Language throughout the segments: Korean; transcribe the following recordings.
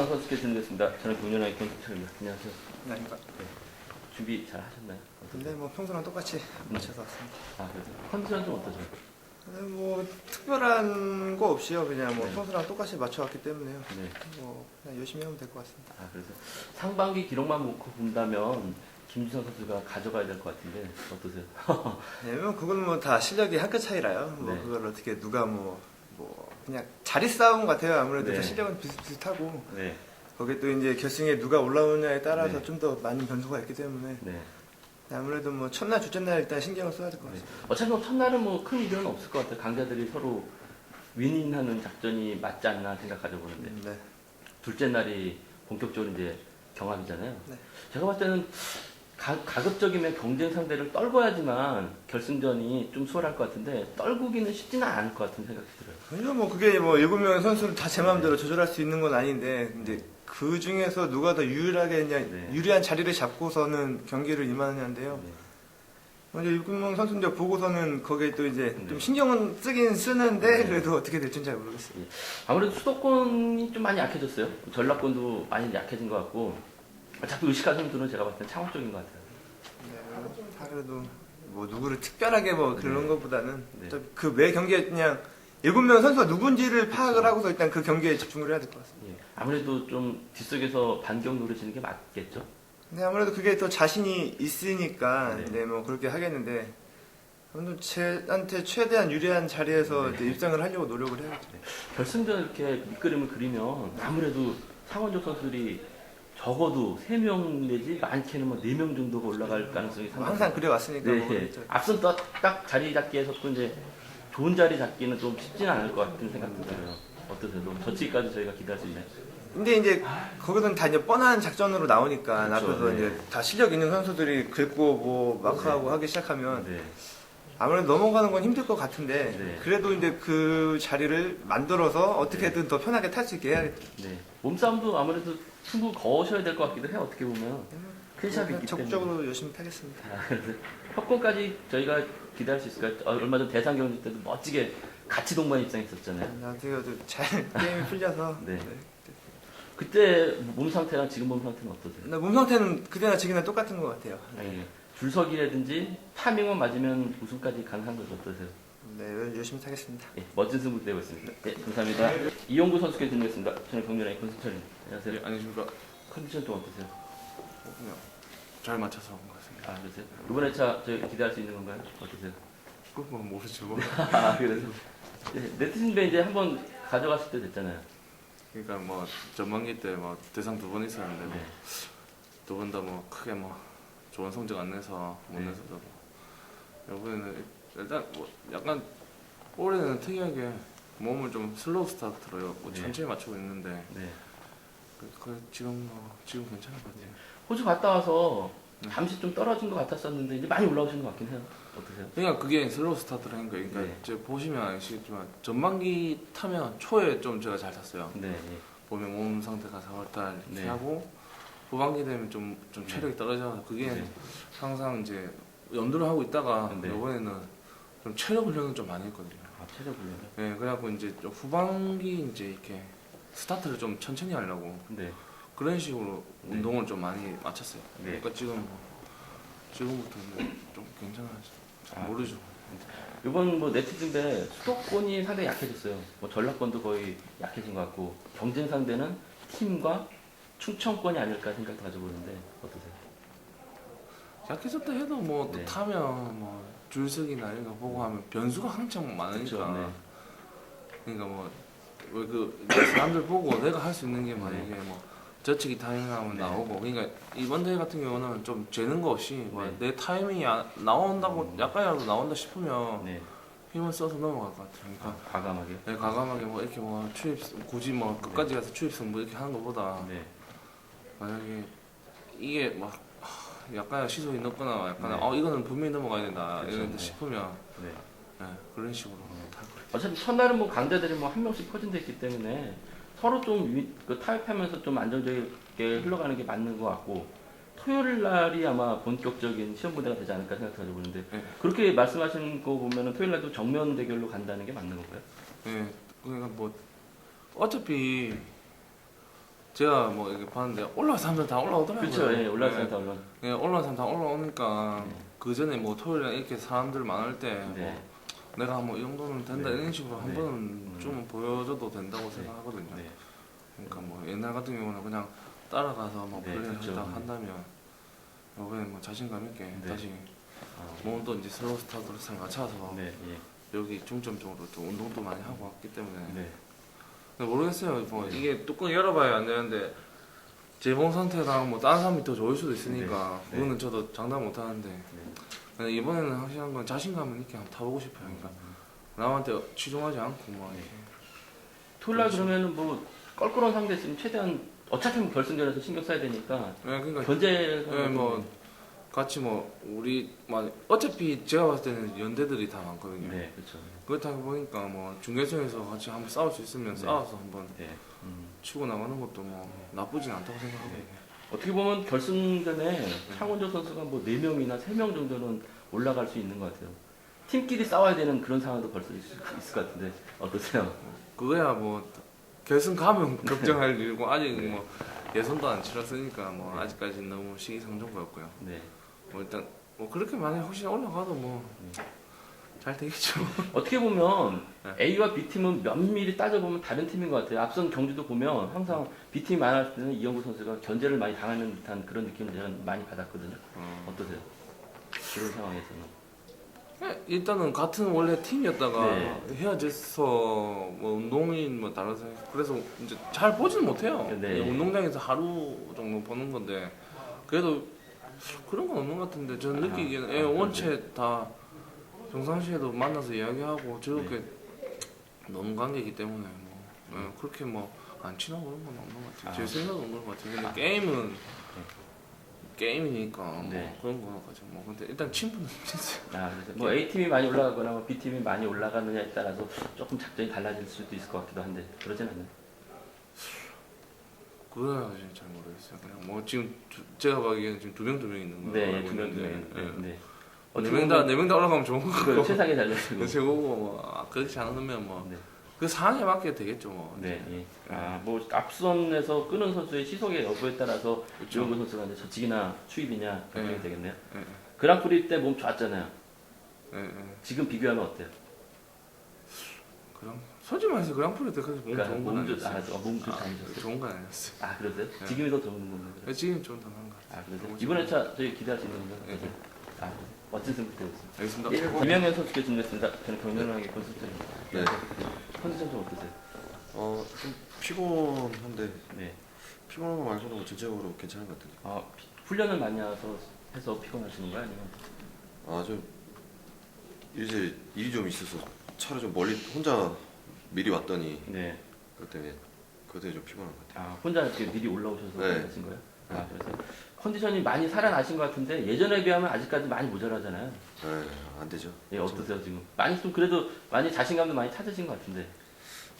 네, 김주상 선수께 드리겠습니다. 저는 공연왕의 권수철입니다. 안녕하세요. 네, 아닌가? 준비 잘 하셨나요? 근데 뭐 평소랑 똑같이 맞춰서 왔습니다. 아, 그래서 컨디션 좀 어떠세요? 근데 뭐 특별한 거 없이요. 그냥 뭐 네. 평소랑 똑같이 맞춰왔기 때문에요. 네. 뭐 그냥 열심히 하면 될 것 같습니다. 아, 그래서 상반기 기록만 놓고 본다면 김주상 선수가 가져가야 될 것 같은데 어떠세요? 왜냐면 그건 뭐 다 실력이 한 끗 차이라요. 뭐 네. 그걸 어떻게 누가 뭐, 뭐 그냥 자리 싸움 같아요. 아무래도 네. 다 실력은 비슷비슷하고 네. 거기 또 이제 결승에 누가 올라오냐에 따라서 네. 좀 더 많은 변수가 있기 때문에 네. 아무래도 뭐 첫날, 둘째 날 일단 신경을 써야 될것 네. 같습니다. 어차피 뭐 첫날은 뭐 큰 이변은 없을 것 같아요. 강자들이 서로 윈윈하는 작전이 맞지 않나 생각하죠 보는데 네. 둘째 날이 본격적으로 이제 경합이잖아요. 네. 제가 봤을 때는 가, 가급적이면 경쟁 상대를 떨궈야지만 결승전이 좀 수월할 것 같은데 떨구기는 쉽지는 않을 것 같은 생각이 들어요. 아니요, 뭐 그게 뭐 일곱 명 선수를 다 제 마음대로 조절할 수 있는 건 아닌데 이제 그 중에서 누가 더 유일하게 그냥 네. 유리한 자리를 잡고서는 경기를 임하느냐인데요. 네. 먼저 일곱 명 선수인데 보고서는 거기에 또 이제 네. 좀 신경은 쓰긴 쓰는데 네. 그래도 어떻게 될지는 잘 모르겠어요. 아무래도 수도권이 좀 많이 약해졌어요. 전라권도 많이 약해진 것 같고 자꾸 의식하시는 분들은 제가 봤을 땐 창원 쪽인 것 같아요. 네, 다 그래도 뭐 누구를 특별하게 뭐 그런 네. 것보다는 네. 그매 경기에 그냥 일곱 명 선수가 누군지를 파악을 하고서 일단 그 경기에 집중을 해야 될 것 같습니다. 예. 아무래도 좀 뒷속에서 반격 노리시는 게 맞겠죠. 네, 아무래도 그게 또 자신이 있으니까 네. 네, 뭐 그렇게 하겠는데 아무래도 제한테 최대한 유리한 자리에서 네. 입상을 하려고 노력을 해야죠. 결승전 이렇게 밑그림을 그리면 아무래도 상원적 선수들이 적어도 3명 내지 많게는 뭐 4명 정도가 올라갈 가능성이 뭐 상당히 항상 그래 왔으니까 뭐 네. 그렇죠. 앞선 딱, 딱 자리 잡기에 섰고 이제 좋은 자리 잡기는 좀 쉽지는 않을 것 같은 생각도 들어요. 어떠세요? 너무 저치기까지 저희가 기대할 수 있나요? 근데 이제 거기서는 다 이제 뻔한 작전으로 나오니까 그렇죠, 앞에서 네. 이제 다 실력 있는 선수들이 긁고 뭐 마크하고 하기 시작하면 네. 아무래도 넘어가는 건 힘들 것 같은데 네. 그래도 이제 그 자리를 만들어서 어떻게든 더 편하게 탈 수 있게 해야겠죠. 네. 몸싸움도 아무래도 승부 거셔야 될 것 같기도 해요. 어떻게 보면. 큰샵이 있기. 적극적으로 열심히 타겠습니다. 아, 그래서 협공까지 저희가 기대할 수 있을까요? 어, 얼마 전 대상 경기 때도 멋지게 같이 동반 입장했었잖아요. 나한테도 잘 게임이 풀려서 네. 그때 몸 상태랑 지금 몸 상태는 어떠세요? 나몸 상태는 그때나 지금이나 똑같은 것 같아요. 예. 줄서기라든지 타밍만 맞으면 우승까지 가능한 것이 어떠세요? 네, 열심히 타겠습니다. 예, 멋진 승부 기대고 있습니다. 네, 감사합니다. 이용구 선수께 드리겠습니다. 저는 경륜의 권순철입니다. 안녕하세요. 예, 안녕하십니까. 컨디션 좀 어떠세요? 어, 그냥 잘 맞춰서 온 것 같습니다. 아, 그러세요? 이번 회차 저희 기대할 수 있는 건가요? 어떠세요? 그뭐 모르죠. 뭐. 아, 그래서 예, 네티즌배 이제 한번 가져갔을 때 됐잖아요. 그러니까 뭐 전반기 때 뭐 대상 두 번 있었는데 네. 두번 다 뭐 크게 뭐 좋은 성적 안 내서 못 네. 내서도 이번에는 일단 뭐 약간 올해는 특이하게 몸을 좀 슬로우 스타트로 뭐 네. 천천히 맞추고 있는데 네. 그, 그 지금 뭐 지금 괜찮은 것 같아요. 호주 갔다 와서 네. 잠시 좀 떨어진 것 같았었는데 이제 많이 올라오신 것 같긴 해요. 어떠세요? 그러니까 그게 슬로우 스타트를 한 거예요. 그러니까 네. 이제 보시면 아시겠지만 전반기 타면 초에 좀 제가 잘 탔어요. 네. 보면 몸 상태가 4월달 이렇게 네. 하고 후반기 되면 좀, 좀 네. 체력이 떨어져서 그게 네. 항상 이제 염두를 하고 있다가 네. 이번에는 좀 체력 훈련을 좀 많이 했거든요. 아, 체력 훈련. 네, 그래갖고 이제 좀 후반기 이제 이렇게 스타트를 좀 천천히 하려고 네. 그런 식으로 네. 운동을 좀 많이 맞췄어요. 네. 그러니까 지금 뭐 지금부터는 좀 괜찮아지. 아, 모르죠. 이번 뭐 네티즌배 수도권이 상당히 약해졌어요. 뭐 전라권도 거의 약해진 것 같고 경쟁 상대는 팀과 충청권이 아닐까 생각도 가져보는데 어떠세요? 약해졌다 해도 뭐 또 네. 타면 뭐 줄서기나 이런 거 보고 하면 변수가 한참 많으니까. 그렇죠. 네. 그러니까 뭐왜그 사람들 보고 내가 할 수 있는 게 만약에 뭐 저치기 타이밍하면 네. 나오고 그러니까 이번 대회 같은 경우는 좀 재는 거 없이 뭐 네. 내 타이밍이 아- 나온다고 음. 약간이라도 나온다 싶으면 네. 힘을 써서 넘어갈 것 같아요. 그러니까 아, 과감하게. 내 과감하게 뭐 이렇게 뭐 추입 굳이 뭐 끝까지 가서 추입승 뭐 이렇게 하는 것보다 네. 만약에 이게 막 하, 약간 시소이 넣거나 약간 네. 어 이거는 분명히 넘어가야 된다 그렇죠. 이런 네. 데 싶으면 네. 네, 그런 식으로 탈 거예요. 어차피 첫날은 뭐 강자들이 뭐 한 명씩 퍼진데 있기 때문에 서로 좀 위- 그 타협하면서 좀 안정적이게 흘러가는 게 맞는 것 같고 토요일 날이 아마 본격적인 시험 무대가 되지 않을까 생각해 보는데 네. 그렇게 말씀하신 거 보면은 토요일 날도 정면 대결로 간다는 게 맞는 건가요? 네, 그러니까 뭐 어차피 제가 뭐 이렇게 봤는데 올라온 사람들 다 올라오더라고요. 그렇죠. 예, 올라올 네. 때 올라. 예, 올라온 사람 다 올라오니까 네. 그 전에 뭐 토요일에 이렇게 사람들 많을 때 네. 뭐 내가 뭐 이 정도는 된다 네. 이런 식으로 한 네. 번은 음. 좀 보여줘도 된다고 생각하거든요. 네. 그러니까 뭐 옛날 같은 경우는 그냥 따라가서 뭐 네, 플레이 그렇죠. 했다 한다면 이번에 뭐 자신감 있게 네. 다시 아, 몸도 이제 슬로우 스타트를 맞춰서 네. 예. 여기 중점 쪽으로 또 운동도 많이 하고 왔기 때문에 네. 근데 모르겠어요. 뭐 이게 뚜껑 열어봐야 안 되는데 제몸 상태랑 뭐 다른 사람이 더 좋을 수도 있으니까 네. 그거는 저도 장담 못 하는데 네. 근데 이번에는 확실한 건 자신감은 있게 한번 타보고 싶어요. 그러니까 남한테 취중하지 않고 뭐 이렇게 토요일 날 그렇죠. 그러면은 뭐 껄끄러운 상대 있으면 최대한 어차피 뭐 결승전에서 신경 써야 되니까 네, 그러니까 견제 네, 뭐 같이 뭐 우리 뭐 어차피 제가 봤을 때는 연대들이 다 많거든요. 네, 그렇죠. 그렇다 보니까 뭐 중계선에서 같이 한번 싸울 수 있으면 네. 싸워서 한번 네. 음. 치고 나가는 것도 뭐 나쁘진 않다고 생각하거든요. 어떻게 보면 결승전에 창원조 선수가 뭐 4명이나 3명 정도는 올라갈 수 있는 것 같아요. 팀끼리 싸워야 되는 그런 상황도 벌써 있을, 있을 것 같은데 어떠세요? 그거야 뭐 결승 가면 걱정할 일이고 아직 네. 뭐 예선도 안 치렀으니까 뭐 아직까지 너무 시기상조고였고요. 네. 뭐 일단 뭐 그렇게 만약 혹시 올라가도 뭐 잘 되겠죠. 어떻게 보면 네. A와 B 팀은 면밀히 따져보면 다른 팀인 것 같아요. 앞선 경주도 보면 항상 B 팀이 많았을 때는 이영구 선수가 견제를 많이 당하는 듯한 그런 느낌을 제가 많이 받았거든요. 어. 어떠세요? 그런 상황에서는. 네, 일단은 같은 원래 팀이었다가 네. 헤어져서 뭐 운동인 뭐 다르서 그래서 이제 잘 보지는 못해요. 네. 운동장에서 하루 정도 보는 건데 그래도 그런 건 없는 것 같은데 저는 아, 느끼기에는 아, 예, 원체 다 평상시에도 만나서 이야기하고 즐겁게 네. 노는 관계이기 때문에 뭐 예, 그렇게 뭐 안 친하고 그런 건 없는 것 같아요. 아. 제 생각은 그런 것 같아요. 근데 게임은 게임이니까 뭐 네. 그런 거 가지고 뭐 근데 일단 친분은 진짜 아, 그래서 뭐 A 팀이 많이 올라가거나 뭐 B 팀이 많이 올라가느냐에 따라서 조금 작전이 달라질 수도 있을 것 같기도 한데 그러진 않나요? 그거는 사실 잘 모르겠어요. 그냥 뭐 지금 두- 제가 보기에는 지금 두 명 두 명 있는 거 네, 두명 있는데 두 명. 네. 네명다네 명 다 올라가면 좋은 그 거고 최상의 달려지고. 최고고 뭐 아, 그렇지 않으면 뭐그 네. 상황에 맞게 되겠죠 뭐. 네. 예. 아, 뭐 앞선에서 끄는 선수의 시속의 여부에 따라서 그렇죠. 이영구 선수가 이제 저직이나 추입이냐 결정이 네. 되겠네요. 예, 그랑프리 때 몸 좋았잖아요. 예, 예. 지금 비교하면 어때요? 그럼 솔직히 말해서 그랑프리 때까지 몸 그러니까 좋은 건몸 좋, 아니었어요. 아, 몸 좋지 아, 않으셨어요? 좋은 건 아니었어요. 아, 그러세요? 네. 지금이 더 좋은 건가요? 예, 지금 좀 당한 것 같아요. 아, 그러세요? 너무 이번 회차 저희 기대할 수 있는 건가요? 네, 네. 아, 멋진 승부 되었습니다. 알겠습니다. 예, 김영현 선수께 준비했습니다. 저는 경련하게 컨설팅입니다. 네. 컨디션 좀 어떠세요? 어, 좀 피곤한데 네. 피곤한 거 말고는 뭐 전체적으로 괜찮은 것 같아요. 아, 피- 훈련을 많이 해서, 해서 피곤하시는 거예요? 아니면? 아, 좀 이제 일이 좀 있어서 차를 좀 멀리 혼자 미리 왔더니 네. 그것 때문에 그것 때문에 좀 피곤한 것 같아요. 아, 혼자 이렇게 미리 올라오셔서 네. 하신 거예요? 아, 그래서 컨디션이 많이 살아나신 것 같은데 예전에 비하면 아직까지 많이 모자라잖아요. 네, 안 되죠. 예, 어떠세요 지금? 많이 좀 그래도 많이 자신감도 많이 찾으신 것 같은데.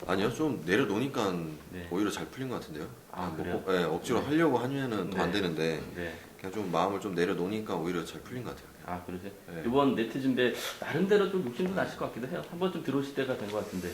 아니요, 좀 내려놓으니까 네. 오히려 잘 풀린 것 같은데요. 아, 뭐, 그래요? 네, 억지로 네. 하려고 하면은 더안 네. 되는데 네. 그냥 좀 마음을 좀 내려놓으니까 오히려 잘 풀린 것 같아요. 아, 그러세요? 네. 이번 네트 준비 나름대로 좀 욕심도 나실 것 같기도 해요. 한번 좀 들어오실 때가 된 것 같은데.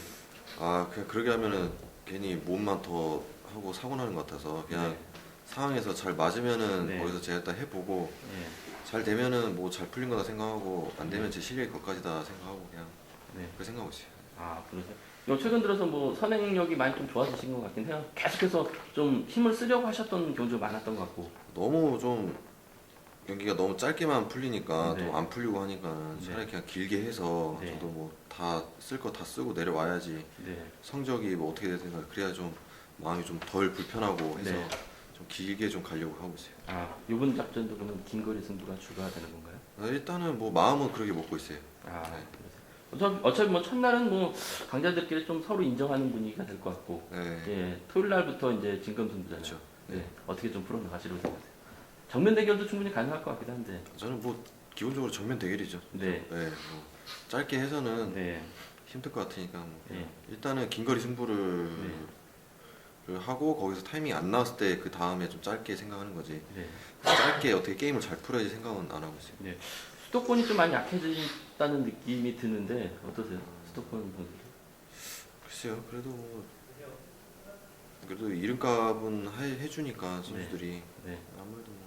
아, 그냥 그러게 하면은 괜히 몸만 더 하고 사고 나는 것 같아서 그냥 네. 상황에서 잘 맞으면은 네. 거기서 제가 일단 해보고 네. 잘 되면은 뭐 잘 풀린 거다 생각하고 안 되면 제 실력이 거기까지다 생각하고 그냥 네. 그렇게 생각하고 있어요. 아, 그러세요? 요 최근 들어서 뭐 선행력이 많이 좀 좋아지신 것 같긴 해요. 계속해서 좀 힘을 쓰려고 하셨던 경우가 많았던 것 같고. 너무 좀 경기가 너무 짧게만 풀리니까 네. 또안 풀리고 하니까 네. 차라리 그냥 길게 해서 네. 저도 뭐 다 쓸 거 다 쓰고 내려와야지 네. 성적이 뭐 어떻게 되든가 그래야 좀 마음이 좀 덜 불편하고 해서 네. 좀 길게 좀 가려고 하고 있어요. 아, 이번 작전도 그러면 긴거리 승부가 주가 되는 건가요? 아, 일단은 뭐 마음은 그렇게 먹고 있어요. 아, 네. 어차피, 어차피 뭐 첫날은 뭐 강자들끼리 좀 서로 인정하는 분위기가 될 것 같고, 네. 예, 토요일 날부터 이제 진검 승부잖아요. 그렇죠. 네, 어떻게 좀 풀어나가시려고 생각하세요? 정면 대결도 충분히 가능할 것 같기도 한데, 저는 뭐 기본적으로 정면 대결이죠. 네, 네. 뭐 짧게 해서는 네, 힘들 것 같으니까 뭐 네. 일단은 긴 거리 승부를 를 하고 거기서 타이밍이 안 나왔을 때 그 다음에 좀 짧게 생각하는 거지 네. 짧게 어떻게 게임을 잘 풀어야지 생각은 안 하고 있어요. 수도권이 좀 많이 약해졌다는 느낌이 드는데 어떠세요? 수도권 분들? 글쎄요, 그래도 뭐 그래도 이름값은 해, 해주니까 선수들이 네. 아무래도 뭐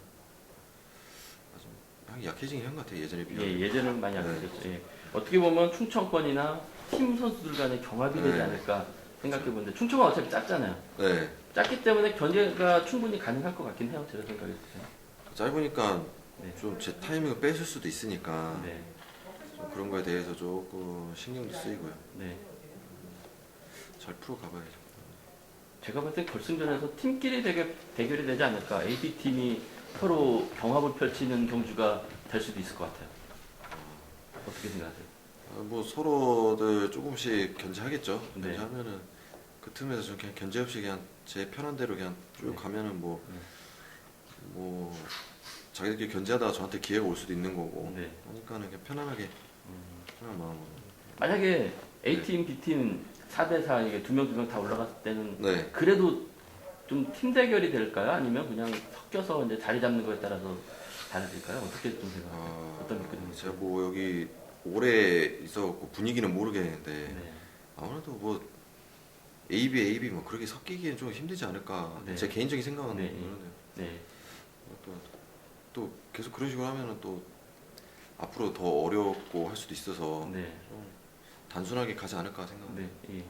약- 약해지긴 한 것 같아요 예전에 비해. 예, 예전은 많이 네. 약해졌죠. 예. 어떻게 보면 충청권이나 팀 선수들 간의 경합이 되지 네. 않을까 생각해 보는데 충청은 어차피 작잖아요. 네. 작기 때문에 견제가 충분히 가능할 것 같긴 해요. 제가 생각했을 때. 짧으니까 네. 좀 제 타이밍을 뺏을 수도 있으니까 네. 좀 그런 거에 대해서 조금 신경도 쓰이고요. 네. 잘 풀어 가봐야죠. 제가 볼때 결승전에서 팀끼리 대결, 대결이 되지 않을까. AB 팀이 서로 경합을 펼치는 경주가 될 수도 있을 것 같아요. 어떻게 생각하세요? 아, 뭐 서로들 조금씩 견제하겠죠. 네. 견제하면은 그 틈에서 좀 그냥 견제 없이 그냥 제 편한 대로 그냥 쭉 네. 가면은 뭐 네. 뭐 자기들끼리 견제하다가 저한테 기회가 올 수도 있는 거고 네. 하니까는 그냥 편안하게 음. 편한 마음으로 만약에 A팀, B팀 4대4 이게 두 명 두 명 다 올라갔을 때는 네 그래도 좀 팀 대결이 될까요? 아니면 그냥 섞여서 이제 자리 잡는 거에 따라서 달라질까요? 어떻게 좀 생각하세요? 아, 어떤 느낌이세요? 제가 뭐 여기 오래 있어갖고 분위기는 모르겠는데 네. 아무래도 뭐 A, B, A, B 뭐 그렇게 섞이기엔 좀 힘들지 않을까 네. 제 개인적인 생각은 네. 그러네요 네. 또, 또 계속 그런 식으로 하면은 또 앞으로 더 어렵고 할 수도 있어서 네. 좀 단순하게 가지 않을까 생각합니다. 네. 예.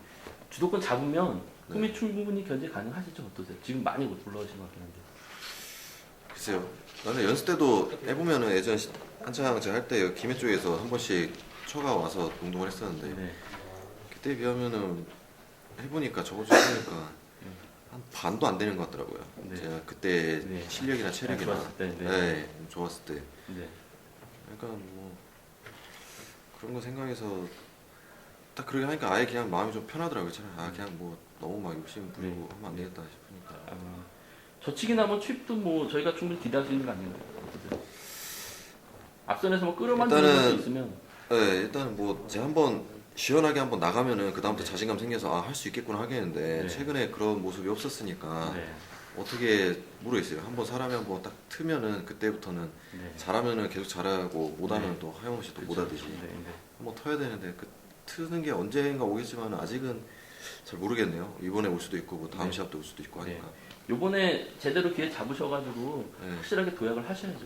주도권 잡으면 네. 꿈이 충분히 견제 가능하시죠? 어떠세요? 지금 많이 올라오신 것 같긴 한데. 글쎄요. 나는 연습 때도 해보면은 예전 시- 한창 제가 할 때 김해 쪽에서 한 번씩 처가 와서 운동을 했었는데 네. 그때 비하면은 해보니까 저번 주에 해보니까 네. 한 반도 안 되는 것 같더라고요. 네. 제가 그때 네. 실력이나 체력이나 좋았을 때, 네. 네, 좀 좋았을 때 네. 그러니까 뭐 그런 거 생각해서 딱 그렇게 하니까 아예 그냥 마음이 좀 편하더라고요. 차라리 아 그냥 뭐 너무 막 욕심 부리고 네. 하면 안 되겠다 싶으니까. 아, 저치기 나면 투입도 뭐 저희가 충분히 기대할 수 있는 거 아닌가요? 앞선에서 뭐 끌어만드는 것도 있으면 네, 일단 뭐 제가 한번 시원하게 한번 나가면은 그 다음부터 네. 자신감 생겨서 아 할 수 있겠구나 하겠는데 네. 최근에 그런 모습이 없었으니까 네. 어떻게 모르겠어요. 한번 사람이 한번 딱 트면은 그때부터는 네. 잘하면 계속 잘하고 못하면 네. 또 하염없이 또. 못하듯이 네, 네. 한번 터야 되는데 그 트는 게 언젠가 오겠지만 아직은 잘 모르겠네요. 이번에 올 수도 있고 뭐 다음 네. 시합도 올 수도 있고 네. 하니까. 요번에 제대로 기회 잡으셔가지고 네. 확실하게 도약을 하셔야죠.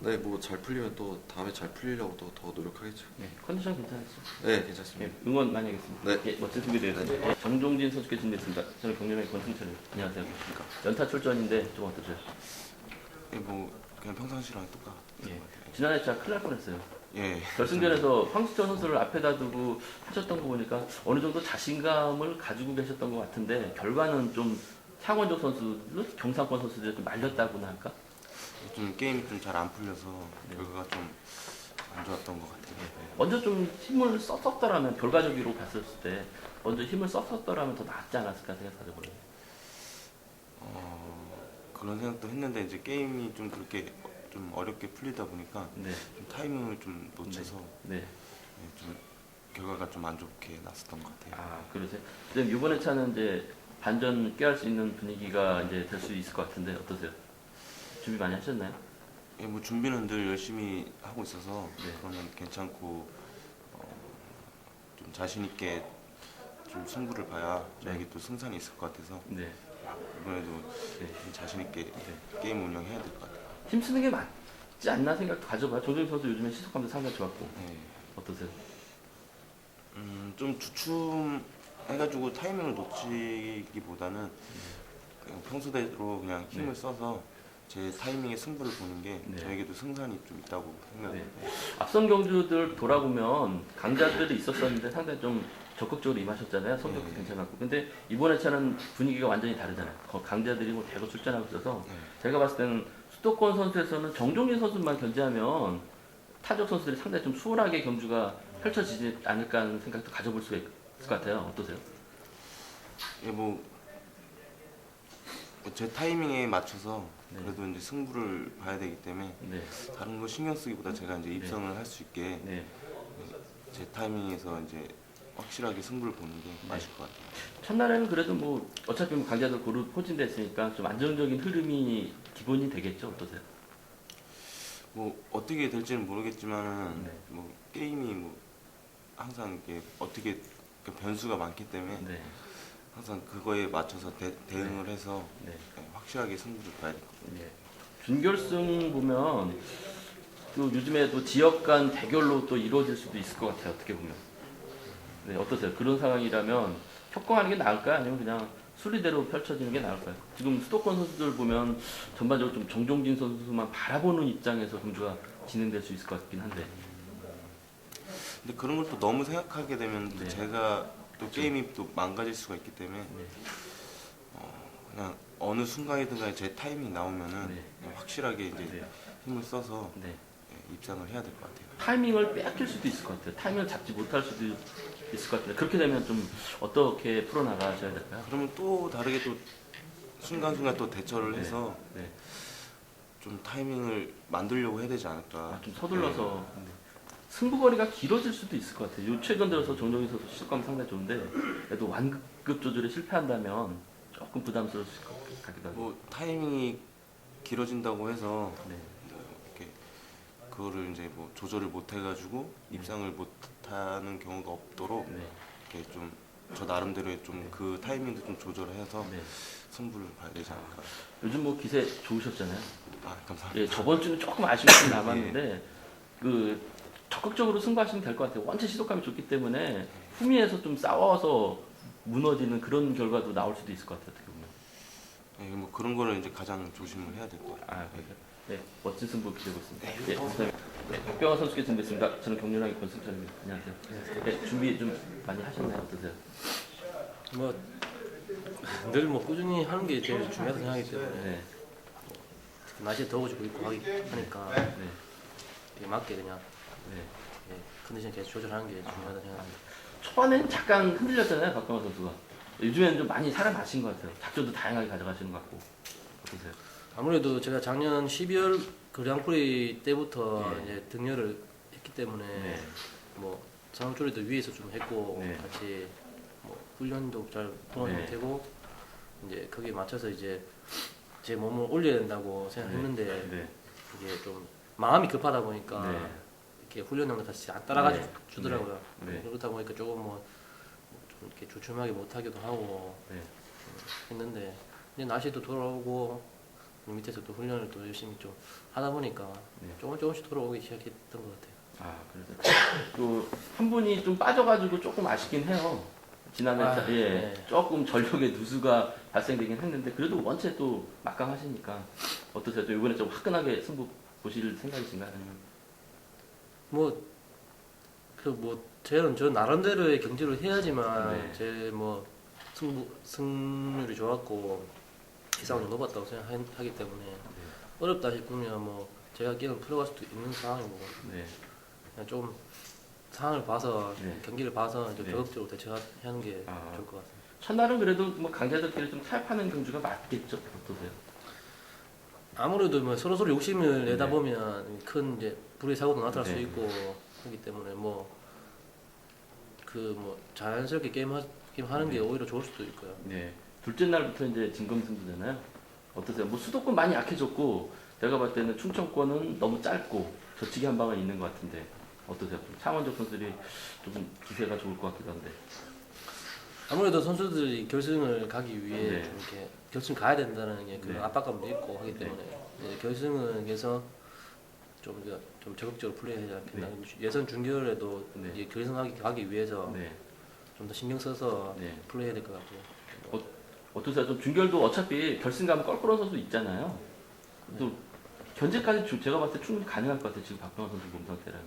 네, 뭐 잘 풀리면 또 다음에 잘 풀리려고 또 더 노력하겠죠. 네. 컨디션 괜찮으시죠? 네, 괜찮습니다. 네. 응원 많이 하겠습니다. 네. 예, 멋진 승리 되겠습니다. 예, 정종진 선수께 준비했습니다. 저는 경남의 권승철입니다. 안녕하세요. 연타 출전인데 좀 어떠세요? 예, 뭐 그냥 평상시랑 똑같은 예. 것 같아요. 지난해 진짜 큰일 날 뻔했어요. 예. 결승전에서 황수철 선수를 앞에다 두고 하셨던 거 보니까 어느 정도 자신감을 가지고 계셨던 것 같은데 결과는 좀 상원적 선수들, 경상권 선수들이 좀 말렸다고나 할까? 좀 게임이 좀 잘 안 풀려서 결과가 좀 안 좋았던 것 같아요. 먼저 좀 힘을 썼었더라면 결과적으로 봤을 때 먼저 힘을 썼었더라면 더 낫지 않았을까 생각하죠. 그래요. 어, 그런 생각도 했는데 이제 게임이 좀 그렇게 좀 어렵게 풀리다 보니까 네, 좀 타이밍을 좀 놓쳐서 네. 예, 좀 결과가 좀 안 좋게 났었던 것 같아요. 아 그러세요? 지금 이번에 차는 이제 반전 꾀할 수 있는 분위기가 이제 될 수 있을 것 같은데 어떠세요? 준비 많이 하셨나요? 예, 뭐 준비는 늘 열심히 하고 있어서 네. 그러면 괜찮고 어, 좀 자신 있게 좀 승부를 봐야 저에게 또 승산이 있을 것 같아서 네. 이번에도 네. 좀 자신 있게 게임 운영해야 될 것 같아요. 힘 쓰는 게 맞지 않나 생각도 가져봐요. 조정 선수 요즘에 시속감도 상당히 좋았고 예. 어떠세요? 음, 좀 주춤 해가지고 타이밍을 놓치기보다는 그냥 평소대로 그냥 힘을 네. 써서 제 타이밍에 승부를 보는 게 네. 저에게도 승산이 좀 있다고 생각해요. 네. 앞선 경주들 돌아보면 강자들이 있었었는데 상당히 좀 적극적으로 임하셨잖아요. 성적도 네. 괜찮았고. 근데 이번에 차는 분위기가 완전히 다르잖아요. 거- 강자들이 뭐 대거 출전하고 있어서 네. 제가 봤을 때는 수도권 선수에서는 정종진 선수만 견제하면 타적 선수들이 상당히 좀 수월하게 경주가 펼쳐지지 않을까 하는 생각도 가져볼 수가 있을 것 같아요. 어떠세요? 예, 뭐, 제 타이밍에 맞춰서 네. 그래도 이제 승부를 봐야 되기 때문에 네. 다른 거 신경 쓰기보다 제가 이제 입성을 할 수 있게 네. 제 타이밍에서 이제 확실하게 승부를 보는 게 네. 맞을 것 같아요. 첫날에는 그래도 뭐 어차피 뭐 강자들 고루 포진됐으니까 좀 안정적인 흐름이 기본이 되겠죠. 어떠세요? 뭐 어떻게 될지는 모르겠지만은 네. 뭐 게임이 뭐 항상 이게 어떻게 그 변수가 많기 때문에 네. 항상 그거에 맞춰서 대, 응을 해서 네. 네, 확실하게 승부를 봐야 돼요. 예. 준결승 보면 또 요즘에 또 지역 간 대결로 또 이루어질 수도 있을 것 같아요. 어떻게 보면. 네, 어떠세요? 그런 상황이라면 협공하는 게 나을까요? 아니면 그냥 순리대로 펼쳐지는 게 나을 까요? 지금 수도권 선수들 보면 전반적으로 좀 정종진 선수만 바라보는 입장에서 경주가 진행될 수 있을 것 같긴 한데. 근데 그런 걸 또 너무 생각하게 되면 또 네. 제가 또 게임이 또 망가질 수가 있기 때문에 네. 어, 그냥 어느 순간이든 간에 제 타이밍이 나오면은 네. 그냥 확실하게 이제 네. 힘을 써서 네. 예, 입상을 해야 될 것 같아요. 타이밍을 빼앗길 수도 있을 것 같아요. 타이밍을 잡지 못할 수도 있을 것 같은데 그렇게 되면 좀 어떻게 풀어나가셔야 될까요? 그러면 또 다르게 또 순간순간 또 대처를 네. 해서 네. 좀 타이밍을 만들려고 해야 되지 않을까. 아, 좀 서둘러서 승부거리가 길어질 수도 있을 것 같아요. 요 최근 들어서 정정희 선수 시속감 상당히 좋은데 그래도 완급 조절에 실패한다면 조금 부담스러울 것 같기도 하고. 뭐 타이밍이 길어진다고 해서 네. 그거를 이제 뭐 조절을 못 해가지고 입상을 못 하는 경우가 없도록 네. 이렇게 좀 저 나름대로의 좀 그 타이밍도 좀 조절해서 네. 승부를 봐야 되지 않을까. 요즘 뭐 기세 좋으셨잖아요. 아 감사합니다. 예, 저번 주는 조금 아쉬움이 남았는데 그 적극적으로 승부하시면 될 것 같아요. 원체 시도감이 좋기 때문에 후미에서 좀 싸워서 무너지는 그런 결과도 나올 수도 있을 것 같아요. 어떻게 보면. 예, 뭐 그런 거를 이제 가장 조심을 해야 될 것 같아요. 아, 그래요. 네, 멋진 승부 기대고 있습니다. 네, 감사합니다. 네, 박병화 선수께 준비했습니다. 저는 경륜하기 권승철입니다. 안녕하세요. 네, 준비 좀 많이 하셨나요? 어떠세요? 뭐 늘 뭐 꾸준히 하는 게 제일 중요하다고 생각하기 때문에 네, 날씨 더워지고 있고 하기 하니까 네, 이게 맞게 그냥 네. 예, 컨디션 계속 조절하는 게 중요하다고 생각합니다. 초반에는 잠깐 흔들렸잖아요, 박병화 선수가. 요즘에는 좀 많이 살아나신 것 같아요. 작전도 다양하게 가져가시는 것 같고. 어떠세요? 아무래도 제가 작년 12월 그랑프리 때부터 네. 이제 등려를 했기 때문에 네. 뭐 상암조리도 위에서 좀 했고 네. 같이 뭐 훈련도 잘 통하지 네. 못하고 이제 거기에 맞춰서 이제 제 몸을 올려야 된다고 생각했는데 네. 이게 좀 마음이 급하다 보니까 네. 이렇게 훈련량도 같이 안 따라가 네. 주더라고요. 네. 그렇다 보니까 조금 뭐 좀 이렇게 주춤하게 못하기도 하고 네. 했는데 이제 날씨도 돌아오고 밑에서 또 훈련을 또 열심히 좀 하다 보니까 네. 조금 조금씩 돌아오기 시작했던 것 같아요. 아, 그래서 또한 분이 좀 빠져가지고 조금 아쉽긴 해요. 지난해 아, 자- 예, 네. 조금 전력의 누수가 발생되긴 했는데 그래도 원체 또 막강하시니까 어떠세요? 또 이번에 좀 화끈하게 승부 보실 생각이신가요? 아니면 뭐 그 뭐 저는 저 나름대로의 경기를 해야지만 네. 제뭐 승부 승률이 좋았고 이상을 좀 높았다고 생각하기 때문에 네. 어렵다 싶으면 뭐 제가 게임을 풀어갈 수도 있는 상황이고 네, 그냥 좀 상황을 봐서 네. 경기를 봐서 이제 네. 적극적으로 대처하는 게 아. 좋을 것 같습니다. 첫날은 그래도 뭐 강자들끼리 좀 타협하는 경주가 맞겠죠? 어떠세요? 아무래도 뭐 서로 서로 욕심을 내다 네. 보면 큰 이제 불의 사고도 나타날 수 네. 있고 하기 때문에 뭐 그 뭐 자연스럽게 게임, 하, 게임 하는 게 네. 오히려 좋을 수도 있고요. 네. 둘째 날부터 이제 진검승부잖아요. 어떠세요? 뭐 수도권 많이 약해졌고 제가 봤을 때는 충청권은 너무 짧고 저치기 한 방은 있는 것 같은데 어떠세요? 좀 창원적 선수들이 조금 기세가 좋을 것 같기도 한데. 아무래도 선수들이 결승을 가기 위해 네. 좀 이렇게 결승 가야 된다는 게 그런 네. 압박감도 있고 하기 네. 때문에 이제 결승을 위해서 좀, 이제 좀 적극적으로 플레이해야 않겠나. 예선 준결에도 네. 이제 결승하기 가기 위해서 네. 좀 더 신경 써서 네. 플레이해야 될 것 같고요. 어떠세요? 좀 중결도 어차피 결승 가면 껄끄러운 선수 있잖아요. 또 견제까지 주- 제가 봤을 때 충분히 가능할 것 같아요. 지금 박병호 선수 몸 상태라면.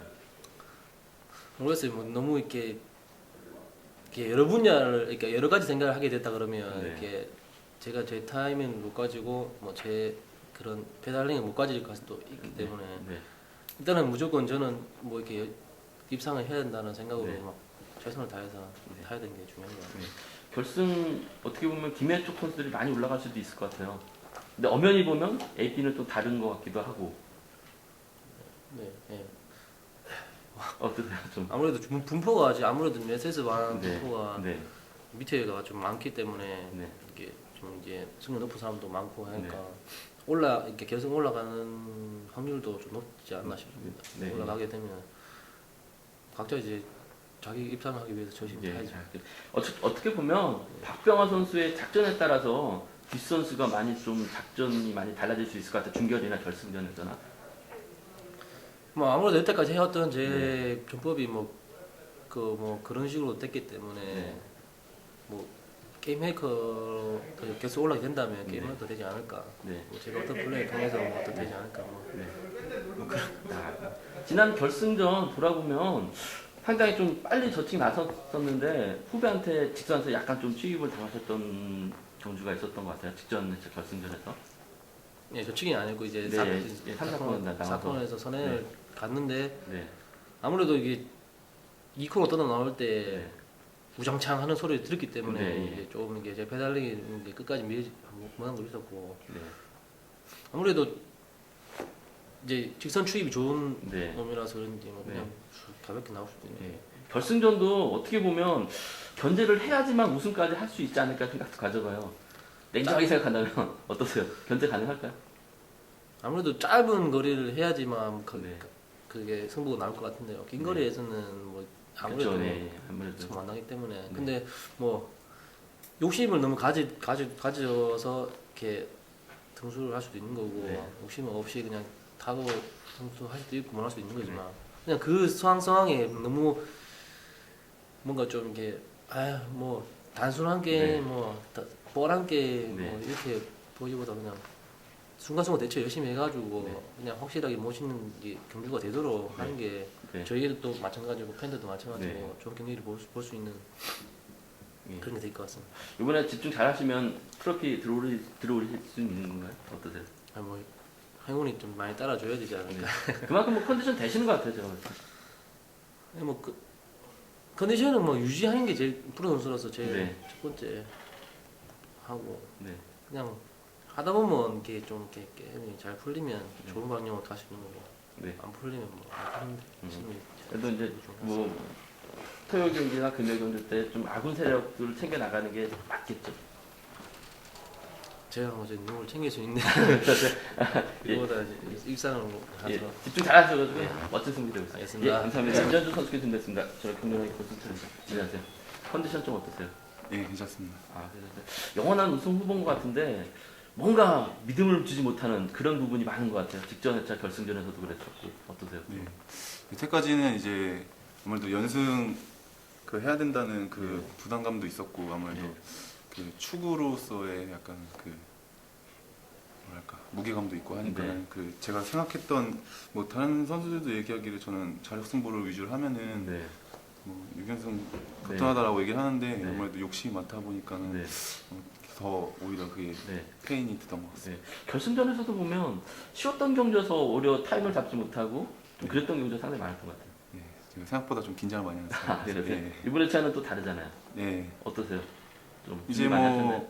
모르겠어요. 뭐 너무 이렇게, 이렇게 여러 분야를 그러니까 여러 가지 생각을 하게 됐다 그러면 네. 이렇게 제가 제 타이밍을 못 가지고 뭐 제 그런 페달링을 못 가질 수도 있기 때문에 네. 일단은 무조건 저는 뭐 이렇게 입상을 해야 된다는 생각으로 네. 막 최선을 다해서 타야 되는 게 중요한 것 같아요. 결승 어떻게 보면 김해 쪽 선수들이 많이 올라갈 수도 있을 것 같아요. 근데 엄연히 보면 AP는 또 다른 것 같기도 하고 네, 예. 어떠세요? 좀. 아무래도 분- 분포가 아직 아무래도 메세스 반 네. 분포가 네. 밑에가 좀 많기 때문에 네. 이게 좀 이제 승률 높은 사람도 많고 하니까 네. 올라 이렇게 결승 올라가는 확률도 좀 높지 않나 싶습니다. 네. 올라가게 되면 각자 이제 자기 입상하기 위해서 열심히 예. 해야죠. 어, 어떻게 보면 박병화 선수의 작전에 따라서 뒷 선수가 많이 좀 작전이 많이 달라질 수 있을 것 같아요. 중결이나 결승전에서나. 뭐 아무래도 여태까지 해왔던 제 네. 전법이 뭐 그 뭐 그 런 식으로 됐기 때문에 네. 뭐 게임 메이커 계속 올라가게 된다면 게임 네. 메이커 되지 않을까. 네. 뭐 제가 어떤 플레이 통해서 뭐 어떤 되지 않을까. 뭐. 아, 지난 결승전 돌아보면 상당히 좀 빨리 저칭 나섰었는데 후배한테 직선에서 약간 좀 취입을 당하셨던 경주가 있었던 것 같아요. 직전 결승전에서. 예, 저축이 아니고 이제 네, 사, 예, 나가서. 사건에서 선행을 갔는데 네. 아무래도 이게 2코너 떠나 나올 때 네. 우장창 하는 소리를 들었기 때문에 네, 예. 이제 좀 이게 제 페달링이 이제 끝까지 밀지 못한 거 있었고 네. 아무래도 이제 직선 추입이 좋은 네. 놈이라서 그런지 뭐 그냥 네. 가볍게 나올 수도 있네. 예. 결승전도 어떻게 보면 견제를 해야지만 우승까지 할 수 있지 않을까 생각도 가져봐요. 냉정하게 생각한다면 어떠세요? 견제 가능할까요? 아무래도 짧은 거리를 해야지만 그, 네. 그게 승부가 나올 것 같은데요. 긴 네. 거리에서는 뭐 아무래도 그렇죠. 네. 아무래도 좀안 나기 때문에 근데 뭐 욕심을 너무 가지 가지 가져서 이렇게 등수를 할 수도 있는 거고 네. 욕심 없이 그냥 타고 등수 할 수도 있고 못할 수도 있는 거지만 네. 그냥 그 상황 상황에 너무 뭔가 좀 이렇게 아뭐 단순한 네. 게뭐 뻔한 게뭐 네. 이렇게 보기보다 그냥 순간순간 대처 열심히 해가지고 네. 그냥 확실하게 멋있는 게 경기가 되도록 하는 게 네. 저희도 마찬가지고 팬들도 마찬가지고 네. 좋은 경기를 볼 수 있는 예. 그런 게 될 것 같습니다. 이번에 집중 잘하시면 트로피 들어오리 들어오실 수 있는 건가요? 어떠세요? 아, 뭐 행운이 좀 많이 따라줘야 되지 않을까. 그만큼 뭐 컨디션 되시는 것 같아요, 제가 때. 네, 뭐 그, 컨디션은 뭐 유지하는 게 제일 프로 선수로서 제일 네. 첫 번째 하고 네. 그냥 하다 보면 이게 좀 이렇게 게임이 잘 풀리면 네. 좋은 방향으로 가시는 거고 네. 안 풀리면 뭐안 풀리는데 음. 열심히 그래도 이제 좀뭐 토요 경기나 금요 경기 때 좀 아군 세력들을 챙겨 나가는 게 맞겠죠. 제가 뭐 이제 누굴 챙길 수 있는 예. 일상으로 가서 예, 집중 잘하셔가지고 멋진 승리 되고 있습니다. 알겠습니다. 예, 감사합니다. 이전주 선수께 준비했습니다. 저희 경륜하게 고승철입니다. 안녕하세요. 컨디션 좀 어떠세요? 예, 괜찮습니다. 아, 그래서 영원한 우승 후보인 것 같은데 뭔가 믿음을 주지 못하는 그런 부분이 많은 것 같아요. 직전 회차 결승전에서도 그랬었고 어떠세요? 네. 여태까지는 이제 아무래도 연승 그 해야 된다는 그 부담감도 있었고 아무래도 네. 그 축구로서의 약간 그 뭐랄까 무게감도 있고 하니까 네. 그 제가 생각했던 뭐 다른 선수들도 얘기하기를 저는 자력 승부를 위주로 하면은 네. 뭐 6연승 거뜬하다라고 얘기를 하는데 네. 아무래도 욕심이 많다 보니까는 네. 더 오히려 그게 네. 페인이 됐던 것 같습니다. 네. 결승전에서도 보면 쉬웠던 경기여서 오히려 타임을 잡지 못하고 좀 그랬던 경기가 상당히 많았던 것 같아요. 예, 제가 생각보다 좀 긴장을 많이 했어요. 아, 그래요? 예, 이번 회차는 또 다르잖아요. 예. 어떠세요? 좀 이제? 뭐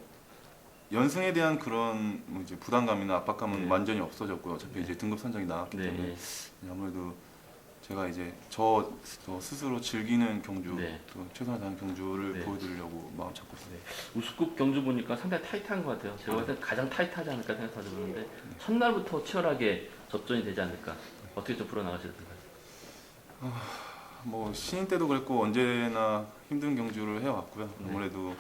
연승에 대한 그런 뭐 이제 부담감이나 압박감은 네. 완전히 없어졌고요. 어차피 네. 이제 등급 선정이 나왔기 네. 때문에 아무래도 제가 이제 저, 저 스스로 즐기는 경주, 네. 또 최선을 다하는 경주를 네. 보여드리려고 마음 잡고 있습니다. 우스국 경주 보니까 상당히 타이트한 것 같아요. 제가 봤을 때 가장 타이트하지 않을까 생각하죠. 그런데 네. 첫날부터 치열하게 접전이 되지 않을까. 어떻게 좀 풀어나가셔야 될까요? 뭐 신인 때도 그랬고 언제나 힘든 경주를 해왔고요. 네. 아무래도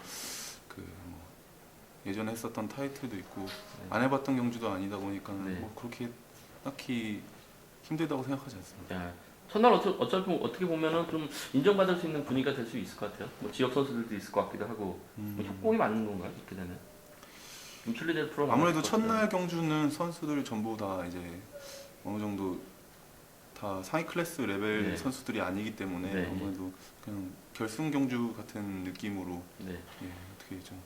예전에 했었던 타이틀도 있고 안 해봤던 경주도 아니다 보니까는 네. 뭐 그렇게 딱히 힘들다고 생각하지 않습니다. 야, 첫날 어차, 어차피 어떻게 보면은 좀 인정받을 수 있는 분위기가 될 수 있을 것 같아요. 뭐 지역 선수들도 있을 것 같기도 하고 음. 뭐 협공이 맞는 건가요? 이렇게 되면 좀 순리대로 풀어 아무래도 첫날 경주는 선수들 전부 다 이제 어느 정도 다 상위 클래스 레벨 네. 선수들이 아니기 때문에 네. 아무래도 그냥 결승 경주 같은 느낌으로 네. 예, 어떻게 좀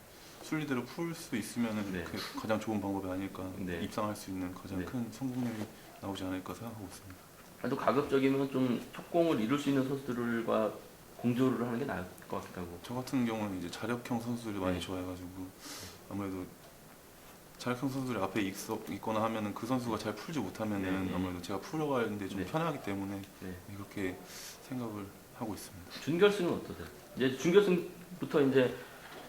순리대로 풀 수 있으면은 네. 그게 가장 좋은 방법이 아닐까 네. 입상할 수 있는 가장 네. 큰 성공률이 나오지 않을까 생각하고 있습니다. 그래도 가급적이면 좀 협공을 이룰 수 있는 선수들과 공조를 하는 게 나을 것 같기도 하고. 저 같은 경우는 이제 자력형 선수들을 많이 네. 좋아해가지고 아무래도 자력형 선수들이 앞에 있어, 있거나 하면은 그 선수가 잘 풀지 못하면은 네, 네. 아무래도 제가 풀어가는데 좀 네. 편하기 때문에 네. 그렇게 생각을 하고 있습니다. 준결승은 어떠세요? 이제 준결승부터 이제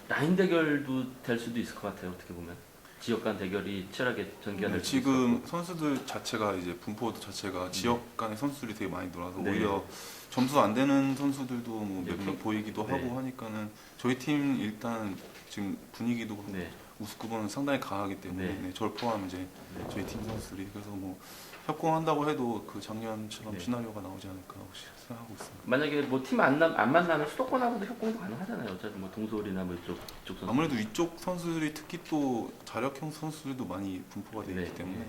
라인 대결도 될 수도 있을 것 같아요. 어떻게 보면 지역 간 대결이 치열하게 전개가 될 수도 네, 지금 있을 선수들 자체가 이제 분포 자체가 지역 간의 선수들이 되게 많이 놀아서 네. 오히려 점수 안 되는 선수들도 뭐 네, 몇몇 팀- 보이기도 네. 하고 하니까는 저희 팀 일단 지금 분위기도 그렇고 네. 우스급은 상당히 강하기 때문에 네. 네, 저를 포함 이제 저희 팀 선수들이 그래서 뭐 협공한다고 해도 그 작년처럼 네. 시나리오가 나오지 않을까 혹시 생각하고 있습니다. 만약에 뭐 팀 안 안 만나면 수도권하고도 협공도 가능하잖아요. 어차피 뭐 동서울이나 뭐 이쪽 이쪽 선수. 아무래도 이쪽 선수들이 특히 또 자력형 선수들도 많이 분포가 되어 있기 네. 때문에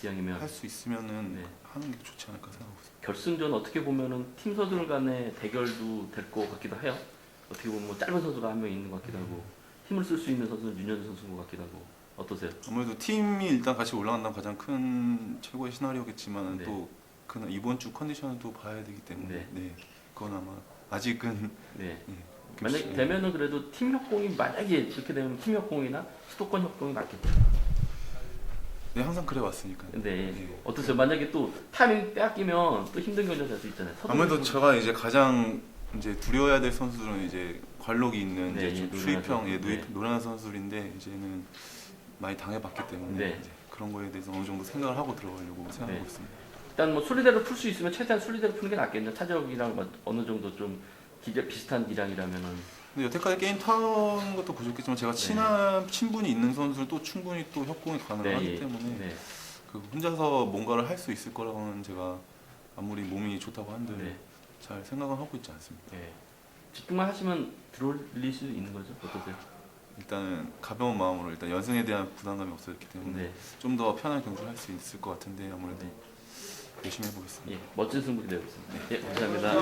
기왕이면 할 수 있으면은 네. 하는 게 좋지 않을까 생각하고 있습니다. 결승전 어떻게 보면은 팀 선수들 간의 대결도 될 것 같기도 해요. 어떻게 보면 뭐 짧은 선수가 한 명 있는 것 같기도 하고 힘을 쓸 수 있는 선수는 윤현주 선수인 것 같기도 하고 어떠세요? 아무래도 팀이 일단 같이 올라간다는 가장 큰 최고의 시나리오겠지만 네. 또 그날 이번 주 컨디션을 또 봐야 되기 때문에 네. 네. 그건 아마 아직은 네. 예, 만약 예. 되면은 그래도 팀 협공이 만약에 이렇게 되면 팀 협공이나 수도권 협공이 맞겠죠. 네 항상 그래 왔으니까. 근데 네. 어떠세요? 만약에 또 타이밍 빼앗기면 또 힘든 경기가 될수 있잖아요. 아무래도 제가 이제 가장 이제 두려워해야 될 선수들은 이제 관록이 있는 네, 이제 좀이 수입형 예, 노련한 선수. 노련한 선수들인데 이제는 많이 당해봤기 때문에 네. 이제 그런 거에 대해서 어느 정도 생각을 하고 들어가려고 생각하고 네. 있습니다. 일단 뭐 순리대로 풀 수 있으면 최대한 순리대로 푸는 게 낫겠네요. 타적이랑 뭐 어느 정도 좀 기대 비슷한 기량이라면은 근데 여태까지 게임 타는 것도 보셨겠지만 제가 친한 친분이 있는 선수를 또 충분히 또 협공이 가능하기 예. 때문에 네. 그 혼자서 뭔가를 할 수 있을 거라고는 제가 아무리 몸이 좋다고 한들 네. 잘 생각은 하고 있지 않습니다. 네. 집중만 하시면 들어올릴 수 있는 거죠. 어떠세요? 일단은 가벼운 마음으로 일단 연승에 대한 부담감이 없어졌기 때문에 네. 좀 더 편한 경기를 할 수 있을 것 같은데 아무래도 네. 열심히 해보겠습니다. 예, 멋진 승부 기대하고 있습니다. 예, 감사합니다.